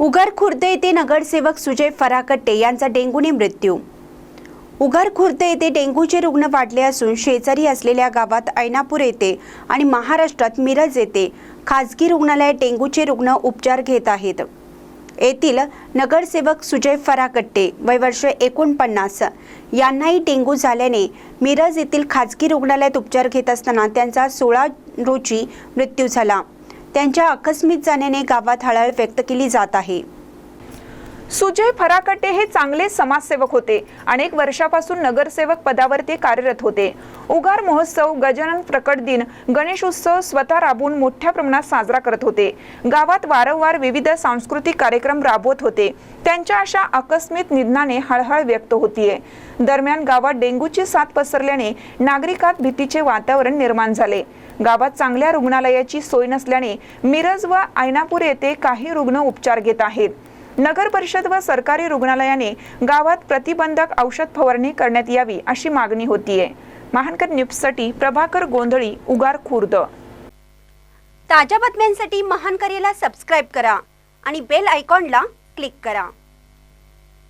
उगार खुर्द येथे नगरसेवक सुजय फराकट्टे यांचा डेंग्यूने मृत्यू. उगार खुर्द येथे डेंग्यूचे रुग्ण वाढले असून शेजारी असलेल्या गावात ऐनापूर येथे आणि महाराष्ट्रात मिरज येथे खाजगी रुग्णालयात डेंग्यूचे रुग्ण उपचार घेत आहेत. येथील नगरसेवक सुजय फराकट्टे वय वर्ष एकोणपन्नास यांनाही डेंग्यू झाल्याने मिरज येथील खाजगी रुग्णालयात उपचार घेत असताना त्यांचा सोळा रोजी मृत्यू झाला. त्यांच्या आकस्मिक जाण्याने गावात हळहळ व्यक्त केली जात आहे. सुजय फराकटे हे चांगले समाजसेवक होते. अनेक वर्षापासून नगरसेवक पदावर ते कार्यरत होते. उगार महोत्सव गजानन प्रकट दिन गणेश उत्सव स्वतः राबवून मोठ्या प्रमाणात साजरा करत होते. गावात वारंवार विविध सांस्कृतिक कार्यक्रम राबवत होते. त्यांच्या अशा आकस्मिक निधनाने हळहळ व्यक्त होतीये. दरम्यान गावात डेंग्यूची साथ पसरल्याने नागरिकात भीतीचे वातावरण निर्माण झाले. गावात चांगल्या रुग्णालयाची सोय नसल्याने मिरज व आयनापूर येथे काही रुग्ण उपचार घेत आहेत. नगर परिषद व सरकारी रुग्णालयाने गावात प्रतिबंधक औषध फवारणी करण्यात यावी अशी मागणी होतीये. महानकर न्यूजसाठी प्रभाकर गोंधळी उगार खुर्द. ताज्या बातम्यांसाठी महानकरेला सबस्क्राईब करा आणि बेल आयकॉनला क्लिक करा.